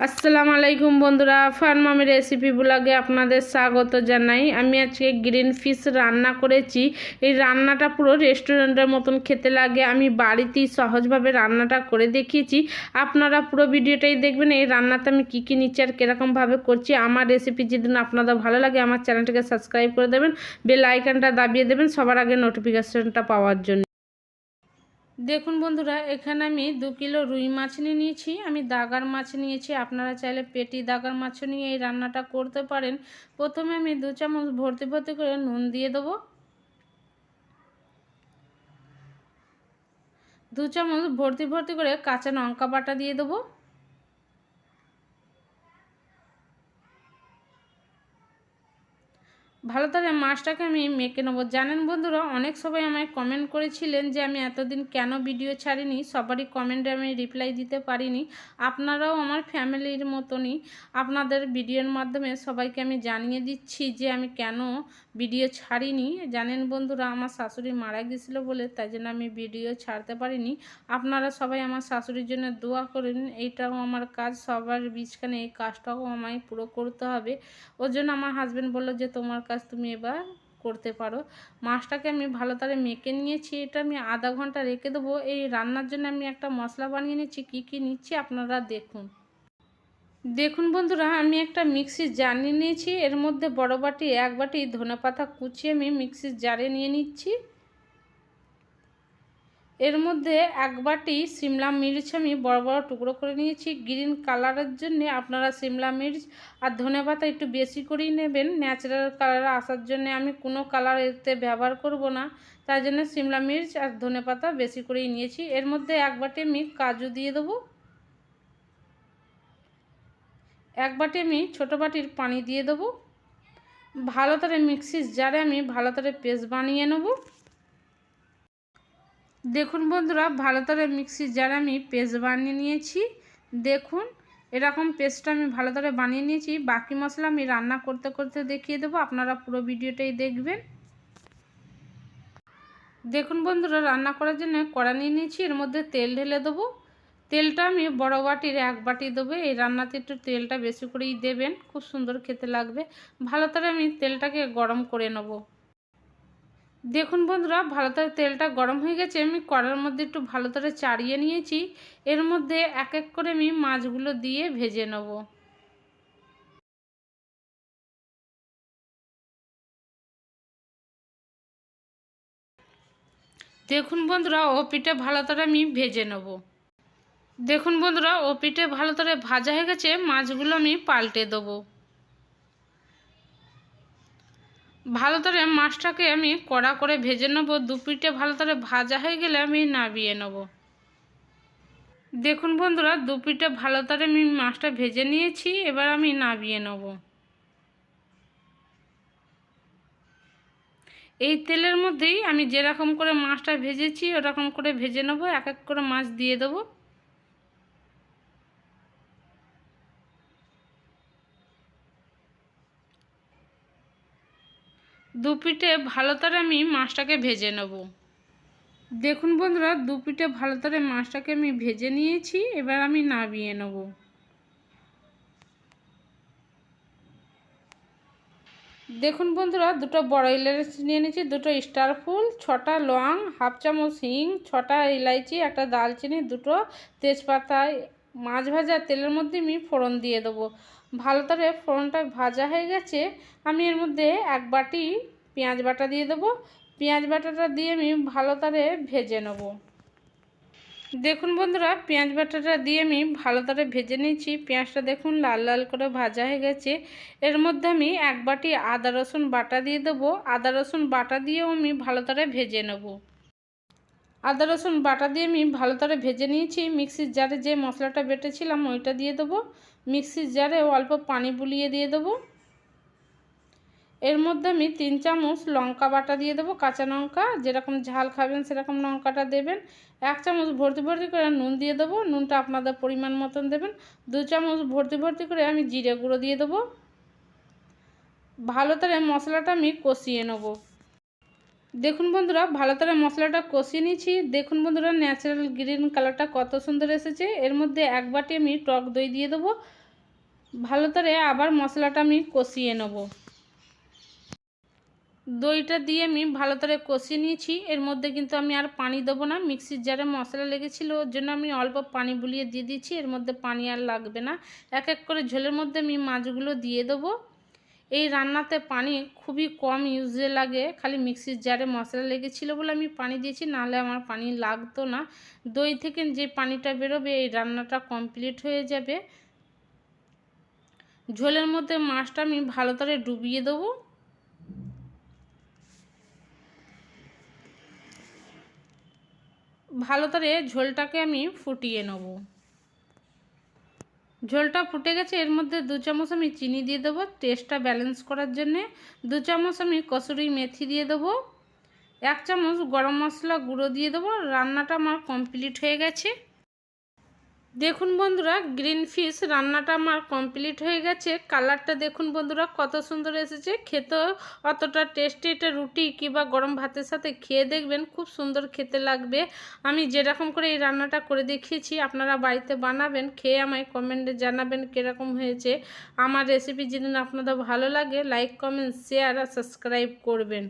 আসসালামু আলাইকুম বন্ধুরা, ফার্মামি রেসিপি ব্লগে আপনাদের স্বাগত জানাই। আমি আজকে গ্রিন ফিশ রান্না করেছি। এই রান্নাটা পুরো রেস্টুরেন্টের মতন খেতে লাগে। আমি বাড়িতেই সহজভাবে রান্নাটা করে দেখিয়েছি। আপনারা পুরো ভিডিওটাই দেখবেন, এই রান্নাতে আমি কী কী নিচ্ছি আর কীরকমভাবে করছি। আমার রেসিপি যেদিন আপনাদের ভালো লাগে, আমার চ্যানেলটাকে সাবস্ক্রাইব করে দেবেন, বেল আইকনটা দাবিয়ে দেবেন সবার আগে নোটিফিকেশনটা পাওয়ার জন্য। দেখুন বন্ধুরা, এখানে আমি দু কিলো রুই মাছ নিয়ে নিয়েছি। আমি দাগার মাছ নিয়েছি। আপনারা চাইলে পেটি দাগার মাছও নিয়ে এই রান্নাটা করতে পারেন। প্রথমে আমি দু চামচ ভর্তি ভর্তি করে নুন দিয়ে দেবো। দু চামচ ভর্তি ভর্তি করে কাঁচা লঙ্কা বাটা দিয়ে দেবো। ভালো তাহলে মাছটাকে আমি মেখে নেব। জানেন বন্ধুরা, অনেক সবাই আমায় কমেন্ট করেছিলেন যে আমি এতদিন কেন ভিডিও ছাড়িনি? সবারই কমেন্টে আমি রিপ্লাই দিতে পারিনি। আপনারাও আমার ফ্যামিলির মতনই আপনাদের ভিডিওর মাধ্যমে সবাইকে আমি জানিয়ে দিচ্ছি যে আমি কেন ভিডিও ছাড়িনি। জানেন বন্ধুরা, আমার শাশুড়ি মারা গেছিল বলে, তাই জন্য আমি ভিডিও ছাড়তে পারিনি। আপনারা সবাই আমার শাশুড়ির জন্য দোয়া করেন, এইটাও আমার কাজ, সবার বীজখানে এই কাজটাও আমায় পুরো করতে হবে। ওর জন্য আমার হাজব্যান্ড বলল যে, তোমার কাজ তুমি এবার করতে পারো। মাছটাকে আমি ভালো তারে মেখে নিয়েছি, এটা আমি আধা ঘণ্টা রেখে দেবো। এই রান্নার জন্য আমি একটা মশলা বানিয়ে নিচ্ছি কী কী নিচ্ছি আপনারা দেখুন। দেখুন বন্ধুরা, আমি একটা মিক্সির জার নিয়ে নিয়েছি। এর মধ্যে বড় বাটি, এক বাটি ধনে পাতা কুচিয়ে আমি মিক্সির জারে নিয়ে নিচ্ছি। এর মধ্যে এক বাটি সিমলা মির্চ আমি বড় বড় টুকরো করে নিয়েছি। গ্রিন কালারের জন্য আপনারা সিমলা মির্চ আর ধনে পাতা একটু বেশি করেই নেবেন। ন্যাচারাল কালার আসার জন্য আমি কোনো কালার এতে ব্যবহার করব না। তাই জন্য সিমলা মির্চ আর ধনে পাতা বেশি করেই নিয়েছি। এর মধ্যে এক বাটি আমি কাজু দিয়ে দেবো। এক বাটি আমি ছোটো বাটির পানি দিয়ে দেবো। ভালো করে মিক্সির জারে আমি ভালো করে পেস্ট বানিয়ে নেব। দেখুন বন্ধুরা, ভালো করে মিক্সির জারে আমি পেস্ট বানিয়ে নিয়েছি। দেখুন, এরকম পেস্টটা আমি ভালো করে বানিয়ে নিয়েছি। বাকি মশলা আমি রান্না করতে করতে দেখিয়ে দেবো, আপনারা পুরো ভিডিওটাই দেখবেন। দেখুন বন্ধুরা, রান্না করার জন্য কড়া নিয়ে নিয়েছি, এর মধ্যে তেল ঢেলে দেবো। তেলটা আমি বড় বাটির এক বাটি দেবো। এই রান্নাতে একটু তেলটা বেশি করেই দেবেন, খুব সুন্দর খেতে লাগবে। ভালো করে আমি তেলটাকে গরম করে নেব। দেখুন বন্ধুরা, ভালো করে তেলটা গরম হয়ে গেছে। আমি কড়ার মধ্যে একটু ভালো করে চাড়িয়ে নিয়েছি। এর মধ্যে এক এক করে আমি মাছগুলো দিয়ে ভেজে নেব। দেখুন বন্ধুরা, ও পিঠে ভালো করে আমি ভেজে নেব। দেখুন বন্ধুরা, ও পিঠে ভালো করে ভাজা হয়ে গেছে, মাছগুলো আমি পাল্টে দেবো। ভালো করে মাছটাকে আমি কড়া করে ভেজে নেব, দু পিঠে ভালো করে ভাজা হয়ে গেলে আমি নাবিয়ে নেব। দেখুন বন্ধুরা, দু পিঠে ভালো করে আমি মাছটা ভেজে নিয়েছি, এবার আমি নাবিয়ে নেব। এই তেলের মধ্যেই আমি যেরকম করে মাছটা ভেজেছি, ওরকম করে ভেজে নেব, এক এক করে মাছ দিয়ে দেবো। দু পিঠে ভালো করে আমি মাছটাকে ভেজে নেব। দেখুন বন্ধুরা দু পিঠে ভালো করে মাছটাকে আমি ভেজে নিয়েছি, এবার আমি নাবিয়ে নেব। দেখুন বন্ধুরা, দুটো বড় ইলাচ নিয়ে নিয়েছি, দুটো স্টার ফুল, ছটা লং, হাফ চামচ হিং, ছটা ইলাইচি, একটা দালচিনি, দুটো তেজপাতা মাছ ভাজা তেলের মধ্যে আমি ফোড়ন দিয়ে দেবো। ভালো করে ফোড়নটা ভাজা হয়ে গেছে, আমি এর মধ্যে এক বাটি পেঁয়াজ বাটা দিয়ে দেবো। পেঁয়াজ বাটাটা দিয়ে আমি ভালো করে ভেজে নেব। দেখুন বন্ধুরা, পেঁয়াজ বাটাটা দিয়ে আমি ভালো করে ভেজে নিয়েছি। পেঁয়াজটা দেখুন লাল লাল করে ভাজা হয়ে গেছে। এর মধ্যে আমি এক বাটি আদা রসুন বাটা দিয়ে দেবো। আদা রসুন বাটা দিয়েও আমি ভালো করে ভেজে নেব। আদা, রসুন বাটা দিয়ে আমি ভালো করে ভেজে নিয়েছি। মিক্সির জারে যে মশলাটা বেটেছিলাম ওইটা দিয়ে দেবো। মিক্সির জারে অল্প পানি বুলিয়ে দিয়ে দেবো। এর মধ্যে আমি তিন চামচ লঙ্কা বাটা দিয়ে দেবো, কাঁচা লঙ্কা। যেরকম ঝাল খাবেন, সেরকম লঙ্কাটা দেবেন। এক চামচ ভর্তি ভর্তি করে নুন দিয়ে দেবো। নুনটা আপনাদের পরিমাণ মতন দেবেন। দু চামচ ভর্তি ভর্তি করে আমি জিরে গুঁড়ো দিয়ে দেবো। ভালো করে মশলাটা আমি কষিয়ে নেব। দেখুন বন্ধুরা, ভালো করে মশলাটা কষিয়ে নিয়েছি দেখুন বন্ধুরা ন্যাচারাল গ্রিন কালারটা কত সুন্দর এসেছে। এর মধ্যে এক বাটি আমি টক দই দিয়ে দেবো। ভালো করে আবার মশলাটা আমি কষিয়ে নেব। দইটা দিয়ে আমি ভালো করে কষিয়ে নিয়েছি। এর মধ্যে কিন্তু আমি আর পানি দেবো না। মিক্সির জারে মশলা লেগেছিল, ওর জন্য আমি অল্প পানি বুলিয়ে দিয়ে দিচ্ছি এর মধ্যে পানি আর লাগবে না। এক এক করে ঝোলের মধ্যে আমি মাছগুলো দিয়ে দেবো। এই রান্নাতে পানি খুবই কম ইউজে লাগে। খালি মিক্সির জারে মশলা লেগেছিল বলে আমি পানি দিয়েছি, নাহলে আমার পানি লাগতো না। দই থেকে যে পানিটা বেরোবে, এই রান্নাটা কমপ্লিট হয়ে যাবে। ঝোলের মধ্যে মাছটা আমি ভালো করে ডুবিয়ে দেবো। ভালো করে ঝোলটাকে আমি ফুটিয়ে নেব। ঝোলটা ফুটে গেছে, এর মধ্যে দু চামচ আমি চিনি দিয়ে দেবো টেস্টটা ব্যালেন্স করার জন্যে। দু চামচ আমি কসুরি মেথি দিয়ে দেবো, এক চামচ গরম মশলা গুঁড়ো দিয়ে দেবো। রান্নাটা আমার কমপ্লিট হয়ে গেছে। দেখুন বন্ধুরা গ্রিন ফিশ রান্নাটা আমার কমপ্লিট হয়ে গেছে। কালারটা দেখুন বন্ধুরা, কত সুন্দর এসেছে। খেতেও অতটা টেস্টি এটা রুটি কিংবা গরম ভাতের সাথে খেয়ে দেখবেন, খুব সুন্দর খেতে লাগবে। আমি যেরকম করে এই রান্নাটা করে দেখিয়েছি, আপনারা বাড়িতে বানাবেন, খেয়ে আমায় কমেন্টে জানাবেন কীরকম হয়েছে। আমার রেসিপি যদি আপনাদের ভালো লাগে লাইক কমেন্ট শেয়ার আর সাবস্ক্রাইব করবেন।